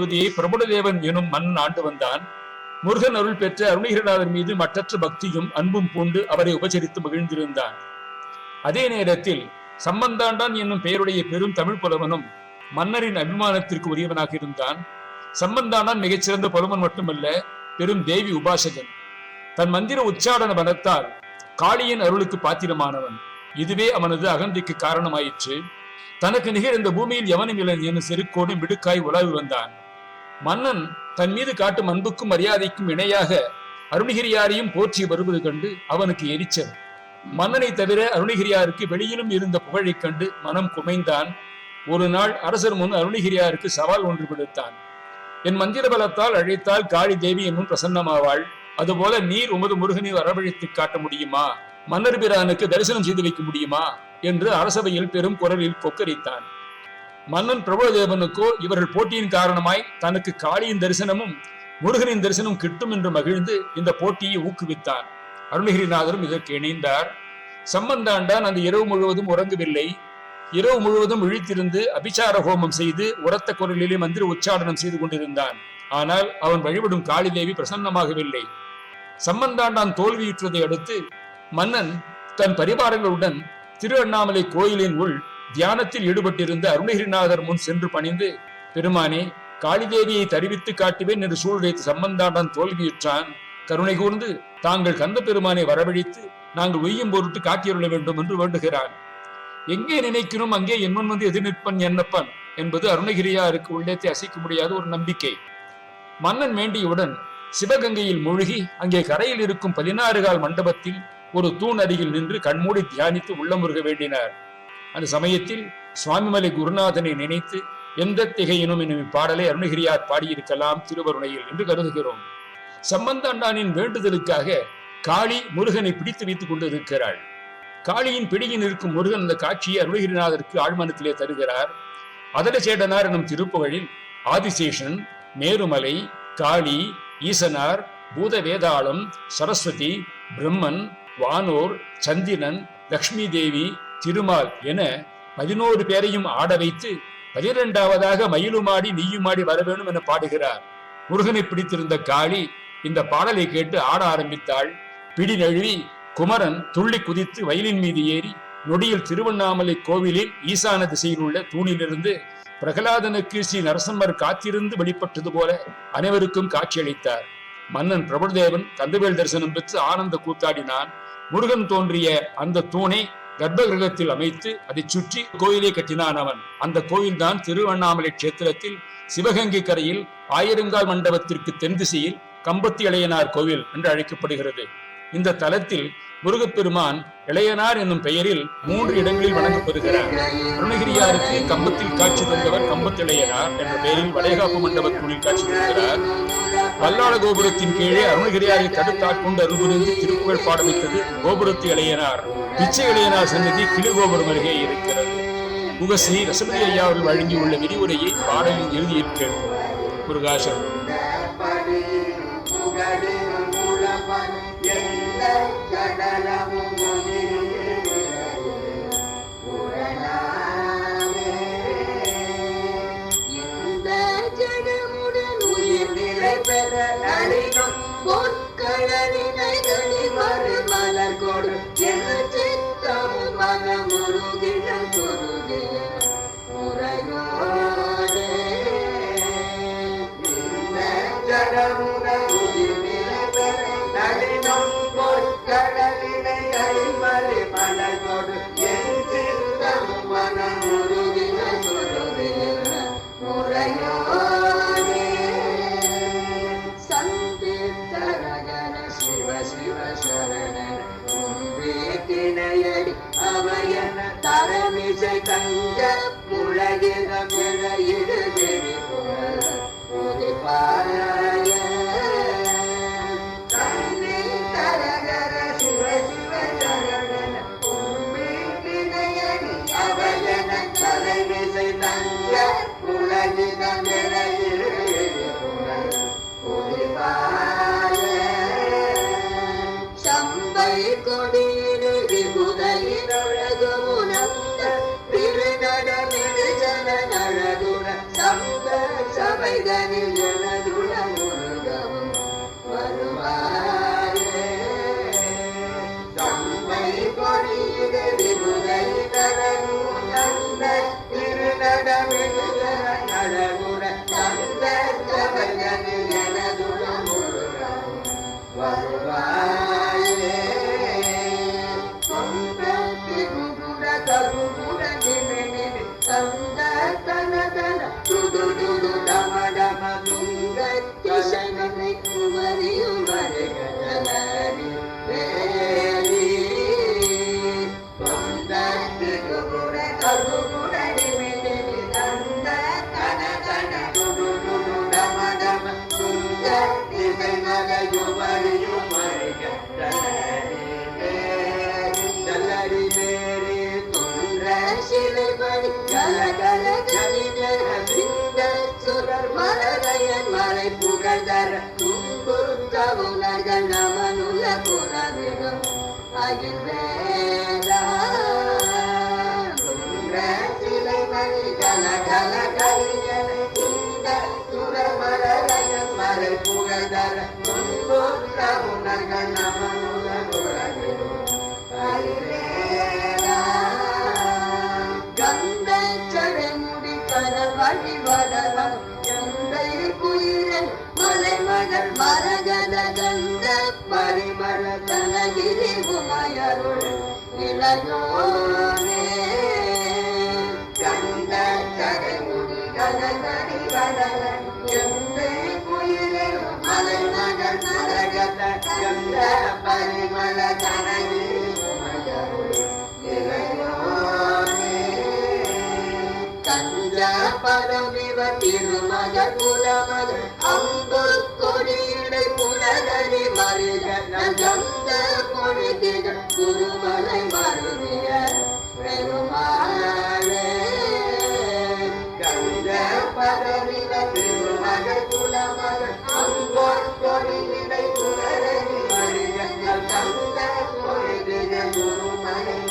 திருவண்ணாமலை பகுதியை பிரபுடதேவன் எனும் மன்னன் ஆண்டு வந்தான். முருகன் அருள் பெற்ற அருணகிரிநாதர் மீது மற்றற்ற பக்தியும் அன்பும் பூண்டு அவரை உபசரித்து மகிழ்ந்திருந்தான். அதே நேரத்தில் சம்பந்தாண்டான் என்னும் பெயருடைய பெரும் தமிழ் புலவனும் மன்னரின் அபிமானத்திற்கு உரியவனாக இருந்தான். சம்பந்தாண்டான் மிகச்சிறந்த புலவன் மட்டுமல்ல பெரும் தேவி உபாசகன். தன் மந்திர உச்சாடன பலத்தால் காளியின் அருளுக்கு பாத்திரமானவன். இதுவே அவனது அகந்திக்கு காரணமாயிற்று. தனக்கு நிகர் இந்த பூமியில் எவனும் இளன் என செருக்கோடு மிடுக்காய் உலாவி வந்தான். மன்னன் தன் மீது காட்டும் அன்புக்கும் மரியாதைக்கும் இணையாக அருணகிரியாரையும் போற்றி வருவது கண்டு அவனுக்கு எரிச்சல். மன்னனை தவிர அருணகிரியாருக்கு வெளியிலும் இருந்த புகழைக் கண்டு மனம் குமைந்தான். ஒரு நாள் அரசர் முன் அருணகிரியாருக்கு சவால் ஒன்று விடுத்தான். என் மந்திர பலத்தால் அழைத்தால் காளி தேவி என்னும் பிரசன்னமாவாள். அதுபோல நீர் உமது முருகனை வரவழைத்து காட்ட முடியுமா? மன்னர் பிரானுக்கு தரிசனம் செய்து வைக்க முடியுமா? என்று அரசவையில் பெரும் குரலில் கொக்கரித்தான். மன்னன் பிரபுதேவனுக்கோ இவர்கள் போட்டியின் காரணமாய் தனக்கு காளியின் தரிசனமும் முருகனின் தரிசனம் கிட்டும் என்று மகிழ்ந்து இந்த போட்டியை ஊக்குவித்தார் அருணகிரிநாதரும் இதற்கு இணைந்தார். சம்பந்தாண்டான் அந்த இரவு முழுவதும் உறங்கவில்லை. இரவு முழுவதும் இழித்திருந்து அபிச்சார ஹோமம் செய்து உரத்த குரலிலே மந்திர உச்சாடனம் செய்து கொண்டிருந்தான். ஆனால் அவன் வழிபடும் காளிதேவி பிரசன்னமாகவில்லை. சம்பந்தாண்டான் தோல்வியுற்றதை அடுத்து மன்னன் தன் பரிவாரங்களுடன் திரு அண்ணாமலை கோயிலின் உள் தியானத்தில் ஈடுபட்டிருந்த அருணகிரிநாதர் முன் சென்று பணிந்து பெருமானே காளிதேவியை தருவித்து காட்டுவேன் என்று சூழ்நிலைத்து சம்பந்தாண்டான் தோல்வியுற்றான். கருணை கூர்ந்து தாங்கள் கந்த பெருமானை வரவழைத்து நாங்கள் உய்யும் பொருட்டு காட்டியருள வேண்டும் என்று வேண்டுகிறான். எங்கே நினைக்கிறோம் அங்கே என்மன் வந்து எதிர்நிற்பன் என்னப்பன்? என்பது அருணகிரியாருக்கு உள்ளத்தை அசைக்க முடியாத ஒரு நம்பிக்கை. மன்னன் வேண்டியவுடன் சிவகங்கையில் மூழ்கி அங்கே கரையில் இருக்கும் பதினாறு கால் மண்டபத்தில் ஒரு தூண் அருகில் நின்று கண்மூடி தியானித்து உள்ளமுருக வேண்டினார். அந்த சமயத்தில் சுவாமிமலை குருநாதனை நினைத்து எந்த திகையினும் எனும் இப்பாடலை அருணகிரியார் பாடியிருக்கலாம் திருவருணையில் என்று கருதுகிறோம். சம்பந்தாண்டானின் வேண்டுதலுக்காக காளி முருகனை பிடித்து வைத்துக் கொண்டிருக்கிறாள். காளியின் பிடியில் இருக்கும் முருகன் அந்த காட்சியை அருணகிரிநாதருக்கு ஆழ்மனத்திலே தருகிறார். அதடசேடனார் எனும் திருப்புகழில் ஆதிசேஷன் மேருமலை காளி ஈசனார் பூத வேதாளம் சரஸ்வதி பிரம்மன் வானோர் சந்திரன் லக்ஷ்மி தேவி திருமால் என பதினோரு பேரையும் ஆட வைத்து பனிரெண்டாவதாக மயிலுமாடி நீயுமாடி வர வேண்டும் என பாடுகிறார். முருகனை பிடித்திருந்த காளி இந்த பாடலை கேட்டு ஆட ஆரம்பித்தாள். பிடி நழுவி குமரன் துள்ளி குதித்து வயலின் மீது ஏறி நொடியில் திருவண்ணாமலை கோவிலில் ஈசான திசையில் உள்ள தூணிலிருந்து பிரகலாதனுக்கு ஸ்ரீ நரசம்மர் காத்திருந்து வெளிப்பட்டது போல அனைவருக்கும் காட்சியளித்தார். மன்னன் பிரபுதேவன் கந்தவேல் தரிசனம் பெற்று ஆனந்த கூத்தாடினான். முருகன் தோன்றிய அந்த தூணை கர்ப்ப கிரகத்தில் அமைத்து அதைச் சுற்றி கோயிலை கட்டினான் அவன். அந்த கோயில்தான் திருவண்ணாமலை கஷேத்திரத்தில் சிவகங்கை கரையில் ஆயிரங்கால் மண்டபத்திற்கு தென் திசையில் கம்பத்தி இளையனார் கோவில் என்று அழைக்கப்படுகிறது. இந்த தலத்தில் முருகப்பெருமான் இளையனார் என்னும் பெயரில் மூன்று இடங்களில் வணங்கப்படுகிறார் அருணகிரியாருக்கு கம்பத்தில் காட்சி தந்தவர் கம்பத்திளையனார் என்ற பெயரில் வளைகாப்பு மண்டபத்துள்ளில் காட்சி தருகிறார் வல்லாள கோபுரத்தின் கீழே அருணகிரியாரை தடுத்தாட்கொண்டு அருள்புரிந்து திருப்புகழ் பாடமித்தது கோபுரத்து இளையனார். பிச்சை இளையனார் சன்னதி கிளி கோபுரம் அருகே இருக்கிறது. முகஸ்ரீ ரசபதி ஐயா அவர்கள் வழங்கியுள்ள விரிவுரையை பாடலின் இறுதியில் கேட்போம் முருகாசன் நிலை பெற மறுமலர் கொடு என் சித்தம் மனமுருகின Jai Kanya. ஜல்லரி மேரி துன்ற சிலைமணி கல கல கலிஞர் சிந்த சுரர் மலரையன் மலை புகழ்தர துன்புறுத்த உலக நமனுல புறவிடும் அகில்வேதா துன்ற சிலைமணி கல கல கலிஞர் சிந்த சுரர் மலரையன் மலை புகழ்தர துன்புறுத்த உலக வழி வளரம் எந்தை குயிரன் மலைமகள் மரகத கந்த பரிமள தனகிரி உமையருள் இளையோனே கந்த சடைமுடி கடல் வழி வளரம் எந்தை குயிரன் மலைமகள் மரகத கந்த பரிமள தனகிரி பரமிவ திருமக குலமக அம்பு கொடியிடை புலகரி மருக நகந்த பொழுதிக குருமலை மருவிய பெருமாளே கந்த பரமிவ திருமக குலமக அம்பு கொடியிடை புலகரி மருக நகந்த பொழுதிக குருமலை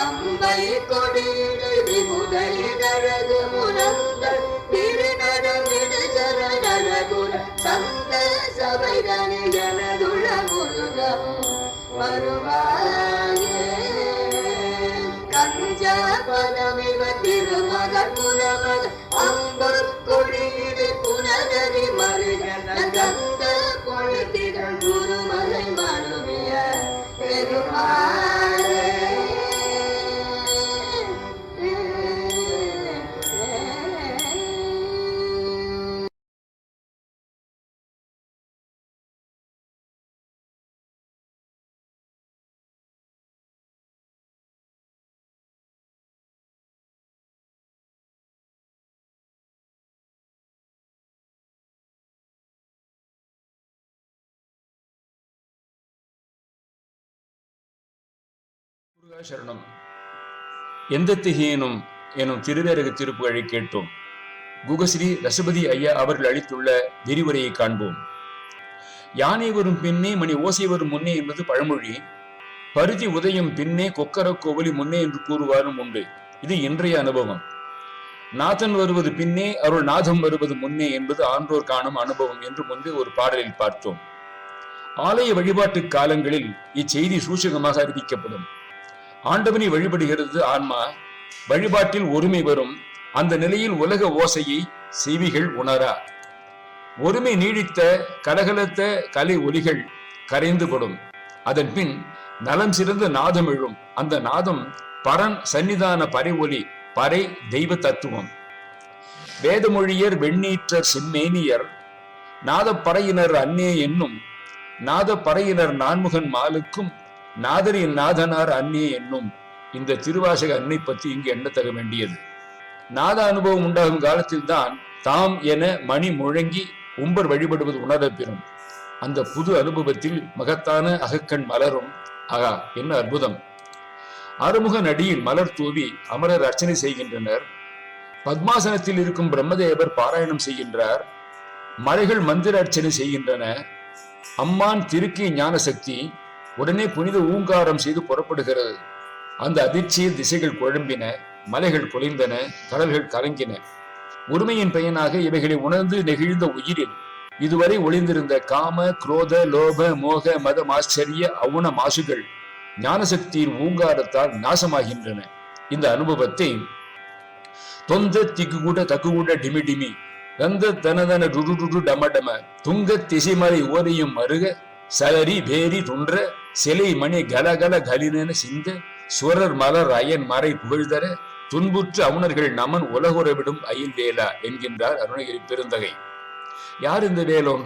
சம்பை கொடியிடை விமுதை நரகு முனந்த திருநடமிடு சரணகுல சந்த சபைதனி எனதுள முருகம். வருவாயே கஞ்சா பதமிவ திருமக குலமக அம்பர் கொடியிடு புனதரி மருகன கந்த கொழுத்தி சரணம் எந்த திகையனும் எனும் திருவேரக திருப்புகழை கேட்டோம். குகஸ்ரீ ரசபதி ஐயா அவர்கள் அளித்துள்ள விரிவுரையை காண்போம். யானை வரும் பின்னே மணி ஓசை வரும் முன்னே என்பது பழமொழி. பருதி உதயம் பின்னே கொக்கர கோவலி முன்னே என்று கூறுவாரும் உண்டு. இது இன்றைய அனுபவம். நாதன் வருவது பின்னே அருள் நாதம் வருவது முன்னே என்பது ஆன்றோர் காணும் அனுபவம் என்று முன்பே ஒரு பாடலில் பார்த்தோம். ஆலய வழிபாட்டு காலங்களில் இச்செய்தி சூசகமாக அறிவிக்கப்படும். ஆண்டவனை வழிபடுகிறது ஆன்மா. வழிபாட்டில் ஒருமை வரும். அந்த நிலையில் உலக ஓசையை செவிகள் உணரா. ஒருமை நீடித்த கலகலத்த கலை ஒலிகள் கரைந்துபடும் அதன் பின் நலம் சிறந்த நாதம் எழும். அந்த நாதம் பரன் சன்னிதான பறை ஒலி பறை தெய்வ தத்துவம். வேதமொழியர் வெண்ணீற்றர் செம்மேனியர் நாதப்பறையினர் அன்னே என்னும் நாதப்பறையினர் நான்முகன் மாலுக்கும் நாதரின் நாதனார் அன்னி என்னும் இந்த திருவாசக அன்னை பற்றி இங்கு என்ன தர வேண்டியது? நாத அனுபவம் உண்டாகும் காலத்தில்தான் தாம் என மணி முழங்கி உம்பர் வழிபடுவது உணரப்பெறும் அந்த புது அனுபவத்தில் மகத்தான அகக்கண் மலரும். ஆகா என்ன அற்புதம். அறுமுக நடியில் மலர் தூவி அமரர் அர்ச்சனை செய்கின்றனர். பத்மாசனத்தில் இருக்கும் பிரம்மதேவர் பாராயணம் செய்கின்றார். மலைகள் மந்திர அர்ச்சனை செய்கின்றன. அம்மான் திருக்கி ஞான சக்தி உடனே புனித ஊங்காரம் செய்து புறப்படுகிறது. அந்த அதிர்ச்சியில் திசைகள் குழம்பின மலைகள் குலைந்தன கடல்கள் கலங்கின. உரிமையின் பயனாக இவைகளை உணர்ந்து நெகிழ்ந்த உயிரில் இதுவரை ஒளிந்திருந்த காம குரோத லோப மோக மத ஆச்சரிய அவுண மாசுகள் ஞானசக்தியின் ஊங்காரத்தால் நாசமாகின்றன. இந்த அனுபவத்தை தொந்த திக்குகூட தக்குகூட டிமி டிமி தந்த தனதன டுடு டம டம துங்க திசைமலை ஓரையும் மருக சலரி பேரி துன்ற சிலை மணி கலகல கலினென சிந்த சுரர் மலர் அயன் மறை புகழ்தர துன்புற்று அவுணர்கள் நமன் உலகுறவிடும் அயில் வேலா என்கின்றார் அருணகிரி பெருந்தகை. யார் இந்த வேலோன்?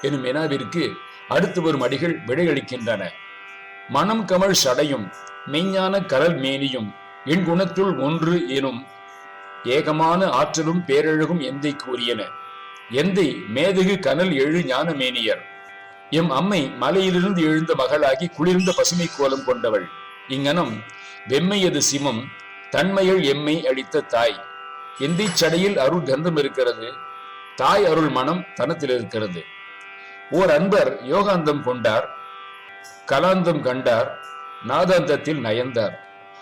எனும் வினாவிற்கு அடுத்து வரும் அடிகள் விடையளிக்கின்றன. மனம் கமழ் சடையும் மெய்ஞான கடல் மேனியும் என் குணத்துள் ஒன்று எனும் ஏகமான ஆற்றலும் பேரழகும் எந்தை கூறியன? எந்தை மேதகு கனல் எழு ஞான மேனியர்? எம் அம்மை மலையிலிருந்து எழுந்த மகளாகி குளிர்ந்த பசுமை கோலம் கொண்டவள். இங்கனம் வெம்மையது சிமம் தன்மையள் எம்மை அளித்த தாய். எந்தை சடையில் அருள் கந்தம் இருக்கிறது தாய் அருள் மனம் தனத்தில் இருக்கிறது. ஓர் அன்பர் யோகாந்தம் கொண்டார் கலாந்தம் கண்டார் நாதாந்தத்தில் நயந்தார்.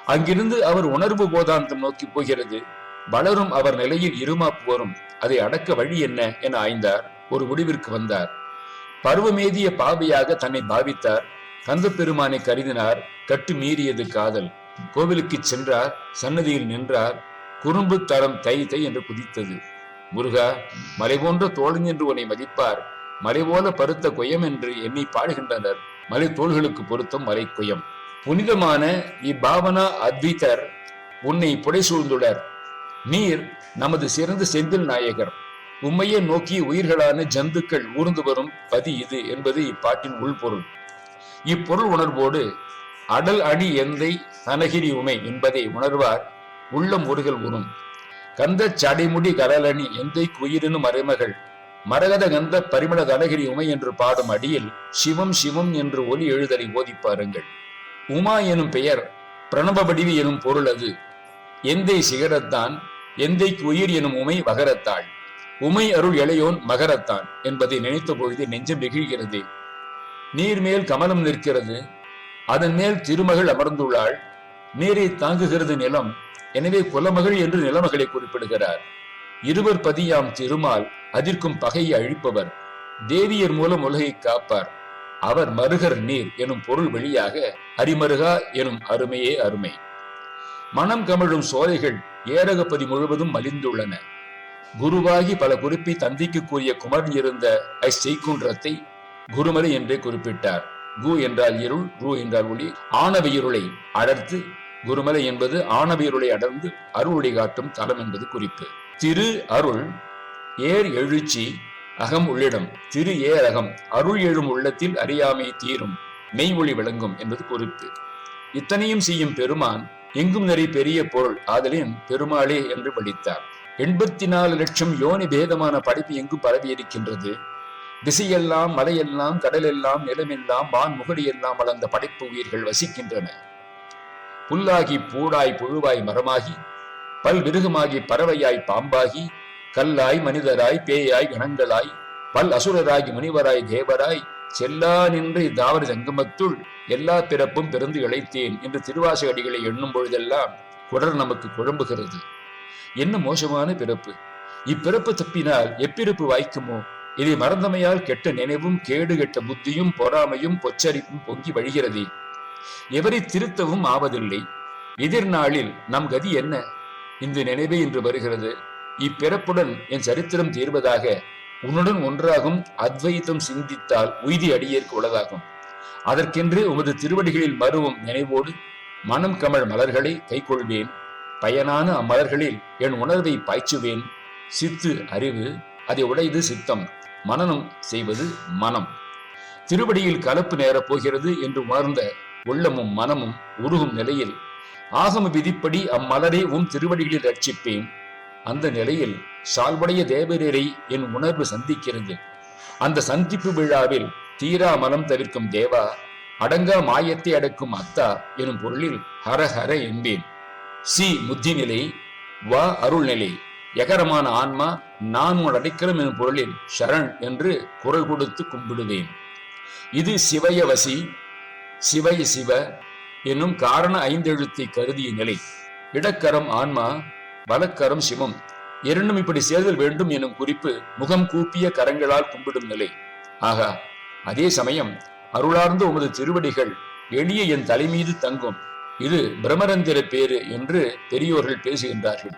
அங்கிருந்து அவர் உணர்வு போதாந்தம் நோக்கி போகிறது வளரும் அவர் நிலையில் இருமாப்பு வரும் அதை அடக்க வழி என்ன என ஆய்ந்தார் ஒரு முடிவிற்கு வந்தார். பருவமேதிய பாவியாக தன்னை பாவித்தார். கந்த பெருமானை கருதினார் கட்டு மீறியது காதல். கோவிலுக்கு சென்றார் சன்னதியில் நின்றார் குறும்பு தரம் தை தை என்று குதித்தது. முருகா மலை போன்ற தோழன் என்று உன்னை மதிப்பார். மலை போல பருத்த கொயம் என்று எண்ணி பாடுகின்றனர். மலை தோள்களுக்கு பொருத்தம் மலை கொயம் புனிதமான இப்பாவனா அத்விதர் உன்னை புடை சூழ்ந்துள்ளர் நீர் நமது சிறந்த செந்தில் நாயகர். உம்மையே நோக்கி உயிர்களான ஜந்துக்கள் ஊர்ந்து வரும் பதி இது என்பது இப்பாட்டின் உள்பொருள் இப்பொருள் உணர்வோடு அடல் அடி எந்தை தனகிரி உமை என்பதை உணர்வார் உள்ளம் ஒருகள் உறும் கந்த சடைமுடி கடலணி எந்தை குயிரினும் மறைமகள். மரகத கந்த பரிமள தனகிரி உமை என்று பாடும் அடியில் சிவம் சிவம் என்று ஒலி எழுதலை ஓதி பாருங்கள். உமா எனும் பெயர் பிரணவபடிவி எனும் பொருள் அது. எந்தை சிகரத்தான் எந்தைக்கு உயிர் எனும் உமை வகரத்தாள். உமை அருள் இளையோன் மகரத்தான் என்பதை நினைத்த பொழுது நெஞ்சம் நெகிழ்கிறது. நீர் மேல் கமலம் நிற்கிறது. அதன் மேல் திருமகள் அமர்ந்துள்ளாள். நீரை தாங்குகிறது நிலம். எனவே குலமகள் என்று நிலமகளை குறிப்பிடுகிறார். இருவர் பதியாம் திருமால் அதிர்க்கும் பகையை அழிப்பவர். தேவியர் மூலம் உலகை காப்பார். அவர் மருகர் நீர் எனும் பொருள் வழியாக அரிமருகா எனும் அருமையே அருமை. மனம் கமழும் சோலைகள் ஏரகப்பதி முழுவதும் மலிந்துள்ளன. குருவாகி பல குறிப்பி தந்திக்கு கூறிய குமரன் இருந்த அச்செய்குன்றத்தை குருமலை என்றே குறிப்பிட்டார். கு என்றால் இருள் ரு என்றால் ஒளி. ஆணவ இருளை அடர்த்து குருமலை என்பது ஆணவ இருளை அடர்ந்து அருளொளி காட்டும் தலம் என்பது குறிப்பு. திரு அருள் ஏர் எழுச்சி அகம் உள்ளிடம். திரு ஏர் அகம் அருள் எழும் உள்ளத்தில் அறியாமை தீரும் மெய் ஒளி விளங்கும் என்பது குறிப்பு. இத்தனையும் செய்யும் பெருமான் எங்கும் நிறை பெரிய பொருள் ஆதலின் பெருமாளே என்று படித்தார் எண்பத்தி நாலு லட்சம் யோனி பேதமான படைப்பு எங்கும் பரவி இருக்கின்றது திசையெல்லாம் மலையெல்லாம் கடலெல்லாம் நிலமெல்லாம் வான் முகடியெல்லாம் வளர்ந்த படைப்பு உயிர்கள் வசிக்கின்றன. புல்லாகி பூடாய் புழுவாய் மரமாகி பல் விருகமாகி பறவையாய் பாம்பாகி கல்லாய் மனிதராய் பேயாய் கணங்களாய் பல் அசுரராகி முனிவராய் தேவராய் செல்லா நின்று தாவர ஜங்கமத்துள் எல்லா பிறப்பும் பிறந்து இழைத்தேன் என்று திருவாசக அடிகளை எண்ணும் பொழுதெல்லாம் குடர் நமக்கு குழம்புகிறது. என்ன மோசமான பிறப்பு? இப்பிறப்பு தப்பினால் எப்பிறப்பு வாய்க்குமோ? இதை மறந்தமையால் கெட்ட நினைவும் கேடு கெட்ட புத்தியும் பொறாமையும் பொச்சரிப்பும் பொங்கி வழிகிறதே. எவரை திருத்தவும் ஆவதில்லை. எதிர்நாளில் நம் கதி என்ன? இந்த நினைவே இன்று வருகிறது. இப்பிறப்புடன் என் சரித்திரம் தீர்வதாக உன்னுடன் ஒன்றாகும் அத்வைத்தம் சிந்தித்தால் உய்தி அடியேற்கு உள்ளதாகும் அதற்கென்று உமது திருவடிகளில் மருவும் நினைவோடு மனம் கமழ் மலர்களை கைக்கொள்வேன். பயனான அம்மலர்களில் என் உணர்வை பாய்ச்சுவேன். சித்து அறிவு அதை உடையது சித்தம். மனனம் செய்வது மனம். திருவடியில் கலப்பு நேரப் போகிறது என்று உணர்ந்த உள்ளமும் மனமும் உருகும் நிலையில் ஆகம விதிப்படி அம்மலரை உம் திருவடிகளில் ரட்சிப்பேன். அந்த நிலையில் சால்வடைய தேவரரை என் உணர்வு சந்திக்கிறது. அந்த சந்திப்பு விழாவில் தீரா மலம் தவிர்க்கும் தேவா அடங்கா மாயத்தை அடக்கும் அத்தா எனும் பொருளில் ஹர ஹர என்பேன். சி. முத்தி நிலை வா. அருள் நிலை எகரமான ஆன்மா நான் உன் அடைக்கலம் எனும் பொருளில் ஷரண் என்று குரல் கொடுத்து கும்பிடுவேன். இது சிவயவசி சிவய சிவ என்னும் காரண ஐந்தெழுத்தை கருதிய நிலை. இடக்கரம் ஆன்மா வலக்கரம் சிவம் இரண்டும் இப்படி சேர்தல் வேண்டும் எனும் குறிப்பு முகம் கூப்பிய கரங்களால் கும்பிடும் நிலை. ஆகா அதே சமயம் அருளார்ந்த உமது திருவடிகள் எளிய என் தலைமீது தங்கும். இது பிரமரந்திர பேரு என்று பெரியோர்கள் பேசுகின்றார்கள்.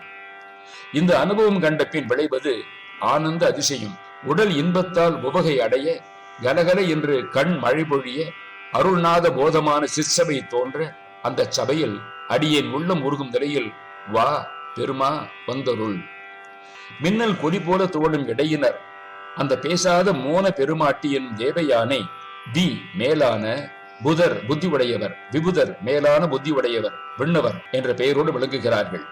இந்த அனுபவம் கண்ட பின் விளைவது ஆனந்த அதிசயம். உடல் இன்பத்தால் உபகை அடைய கலகல என்று கண் மழை பொழிய அருள்நாத போதமான சிற்சபை தோன்ற அந்த சபையில் அடியேன் உள்ளம் உருகும் நிலையில் வா பெருமா வந்தருள். மின்னல் கொடி போல தோழும் இடையினர். அந்த பேசாத மோன பெருமாட்டியின் தேவையானை தி மேலான புதர் புத்தி உடையவர் விபுதர் மேலான புத்தி உடையவர் விண்ணவர் என்ற பெயரோடு விளங்குகிறார்கள்.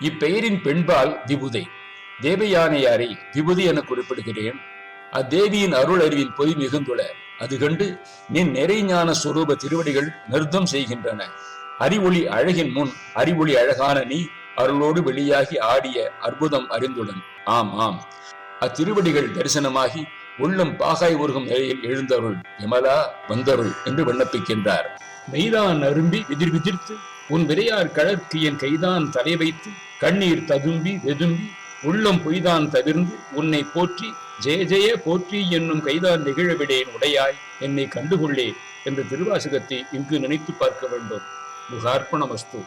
இப்பெயரின் பெண்பால் விபுதை தேவயானையாரை விபுதி என குறிப்பிடுகிறேன். அத்தேவியின் அருள் அறிவின் பொய் மிகுந்துள அது கண்டு நின் நிறைஞான சுரூப திருவடிகள் நிறுத்தம் செய்கின்றன. அறிவொளி அழகின் முன் அறிவொளி அழகான நீ அருளோடு வெளியாகி ஆடிய அற்புதம் அறிந்துடன் ஆம் ஆம். அத்திருவடிகள் தரிசனமாகி உள்ளம் பாகாய் உருகும் நிலையில் எழுந்தருள். விமலா வந்தருள் என்று விண்ணப்பிக்கின்றார். மெய்தான் அரும்பி எதிர் விதிர்த்து உன் விரையார் கழற்கு என் கைதான் தலை வைத்து கண்ணீர் ததும்பி வெதும்பி உள்ளம் பொய்தான் தவிர்ந்து உன்னை போற்றி ஜெய ஜெய போற்றி என்னும் கைதான் நிகழவிடேன் உடையாய் என்னை கண்டுகொள்ளே என்ற திருவாசகத்தை இங்கு நினைத்து பார்க்க வேண்டும். முகார்ப்பணமஸ்து.